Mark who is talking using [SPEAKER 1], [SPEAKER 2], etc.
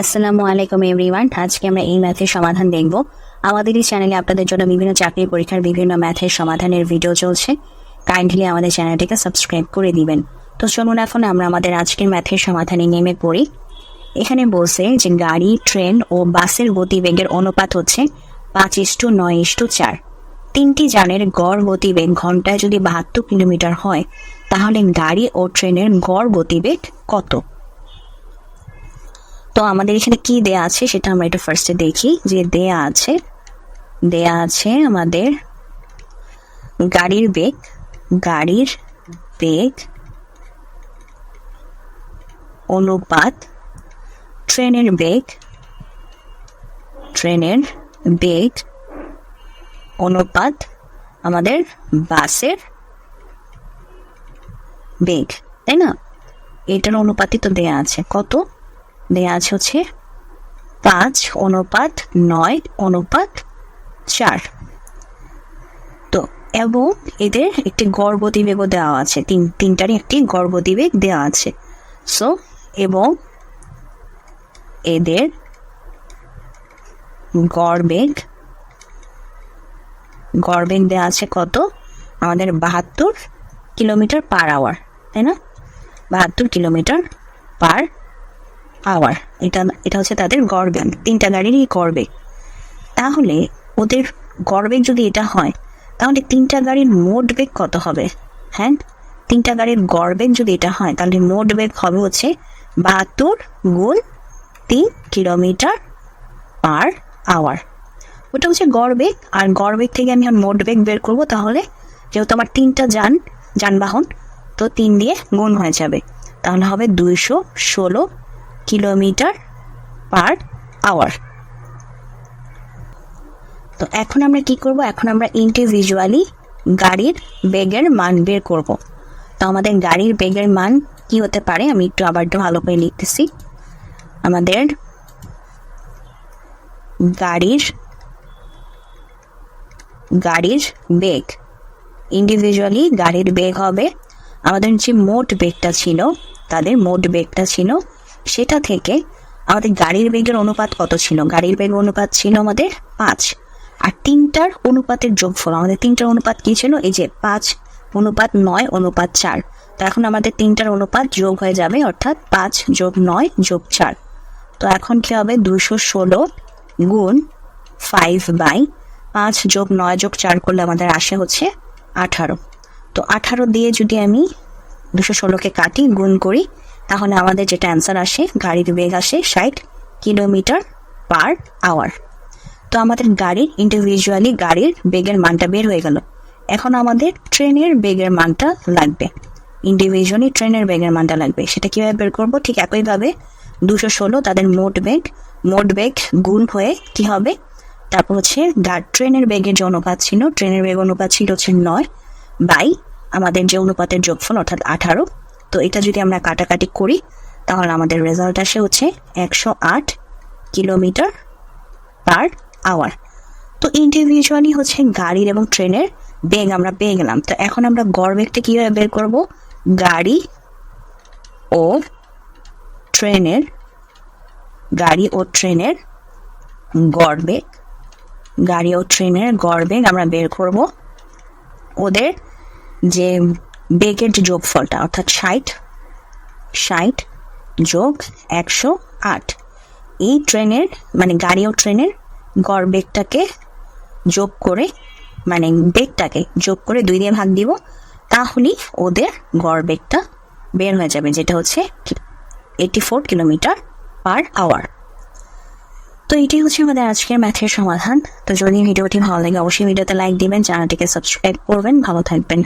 [SPEAKER 1] আসসালামু আলাইকুম এভরিওয়ান। আজকে আমরা এই ম্যাথের সমাধান দেখব। আমাদের এই চ্যানেলে আপনাদের জন্য বিভিন্ন চাকরির পরীক্ষার বিভিন্ন ম্যাথের সমাধানের ভিডিও চলছে। কাইন্ডলি আমাদের চ্যানেলটিকে সাবস্ক্রাইব করে দিবেন। তো চলুন এখন আমরা আমাদের আজকের ম্যাথের সমাধানে নেমে পড়ি। এখানে বলছে যে গাড়ি, ট্রেন ও বাসের গতিবেগের অনুপাত হচ্ছে পাঁচ ইস্টু নয় ইস্টু চার। তিনটি যানের গড় গতিবেগ ঘন্টায় যদি বাহাত্তর কিলোমিটার হয়, তাহলে গাড়ি ও ট্রেনের গড় গতিবেগ কত? তো আমাদের এখানে কি দেয়া আছে সেটা আমরা একটু ফার্স্টে দেখি। যে দেয়া আছে দেয়া আছে আমাদের গাড়ির বেগ গাড়ির বেগ, অনুপাত, ট্রেনের বেগ ট্রেনের বেগ, অনুপাত আমাদের বাসের বেগ, তাই না? এটার অনুপাতই তো দেয়া আছে। কত? দেয়া আছে হচ্ছে পাঁচ অনুপাত নয় অনুপাত চার। তো, এবং এদের একটি গড় গতিবেগও দেওয়া আছে, তিন, তিনটারই একটি গড় গতিবেগ দেওয়া আছে। সো এবং এদের গড় বেগ গড় বেগ দেওয়া আছে কত? আমাদের বাহাত্তর কিলোমিটার পার আওয়ার, তাই না? বাহাত্তর কিলোমিটার পার আওয়ার এটা এটা হচ্ছে তাদের গড় বেগ তিনটা গাড়িরই গড় বেগ। তাহলে ওদের গড় বেগ যদি এটা হয়, তাহলে তিনটা গাড়ির মোট বেগ কত হবে? হ্যাঁ? তিনটা গাড়ির গড় যদি এটা হয়, তাহলে মোট বেগ হবে হচ্ছে বাহাত্তর গুণ তিন কিলোমিটার পার আওয়ার ওটা হচ্ছে গড় বেগ, আর গড় বেগ থেকে আমি মোট বেগ বের করব তাহলে, যেহেতু আমার তিনটা যান, যানবাহন, তো তিন দিয়ে গুণ হয়ে যাবে। তাহলে হবে দুইশো ষোলো কিলোমিটার পার আওয়ার। তো এখন আমরা কি করব? এখন আমরা ইন্ডিভিজুয়ালি গাড়ির বেগের মান বের করব। তো আমাদের গাড়ির বেগের মান কি হতে পারে? আমি একটু আবার একটু ভালো করে লিখতেছি। আমাদের গাড়ির গাড়ির বেগ ইন্ডিভিজুয়ালি গাড়ির বেগ হবে, আমাদের যে মোট বেগটা ছিল, তাদের মোট বেগটা ছিল সেটা থেকে আমাদের গাড়ির বেগের অনুপাত কত ছিল? গাড়ির বেগ অনুপাত ছিল আমাদের পাঁচ। আর তিনটার অনুপাতের যোগফল, আমাদের তিনটার অনুপাত কি ছিল? এই যে পাঁচ অনুপাত নয়, অনুপাত চার। তো এখন আমাদের তিনটার অনুপাত যোগ হয়ে যাবে অর্থাৎ পাঁচ যোগ নয় যোগ চার। তো এখন কি হবে? দুশো ষোলো গুণ ফাইভ বাই পাঁচ যোগ নয় যোগ চার করলে আমাদের আসে হচ্ছে আঠারো। তো আঠারো দিয়ে যদি আমি দুশো ষোলোকে কাটি, গুণ করি তাহলে আমাদের যেটা অ্যান্সার আসে, গাড়ির বেগ আসে ষাট কিলোমিটার পার আওয়ার তো আমাদের গাড়ির ইন্ডিভিজুয়ালি গাড়ির বেগের মানটা বের হয়ে গেল। এখন আমাদের ট্রেনের বেগের মানটা লাগবে। ইন্ডিভিজুয়ালি ট্রেনের বেগের মানটা লাগবে। সেটা কীভাবে বের করব? ঠিক একইভাবে দুশো ষোলো তাদের মোট বেগ মোট বেগ গুণ হয়ে কি হবে? তারপর হচ্ছে ট্রেনের বেগের যে অনুপাত ছিল, ট্রেনের বেগ অনুপাত ছিল হচ্ছে নয় বাই আমাদের যে অনুপাতের যোগফল অর্থাৎ আঠারো। তো এটা যদি আমরা কাটাকাটি করি, তাহলে আমাদের রেজাল্ট আসে হচ্ছে একশো আট কিলোমিটার পার আওয়ার তো ইন্ডিভিজুয়ালি হচ্ছে গাড়ির এবং ট্রেনের বেগ আমরা পেয়ে গেলাম। তো এখন আমরা গড় বেগটা কীভাবে বের করব? গাড়ি ও ট্রেনের, গাড়ি ও ট্রেনের গড় বেগ, গাড়ি ও ট্রেনের গড় বেগ আমরা বের করব। ওদের যে বেগের যোগফলটা, অর্থাৎ ষাট ষাট যোগ একশো আট। এই ট্রেনের মানে গাড়ি ও ট্রেনের গড় বেগটাকে যোগ করে মানে বেগটাকে যোগ করে দুই দিয়ে ভাগ দিব, তাহলেই ওদের গড় বেগটা বের হয়ে যাবে, যেটা হচ্ছে eighty four kilometre per hour তো এটাই হচ্ছে আমাদের আজকের ম্যাথের সমাধান। তো যদি ভিডিওটি ভালো লাগে, অবশ্যই ভিডিওতে লাইক দিবেন চ্যানেলটিকে সাবস্ক্রাইব করবেন। ভালো থাকবেন।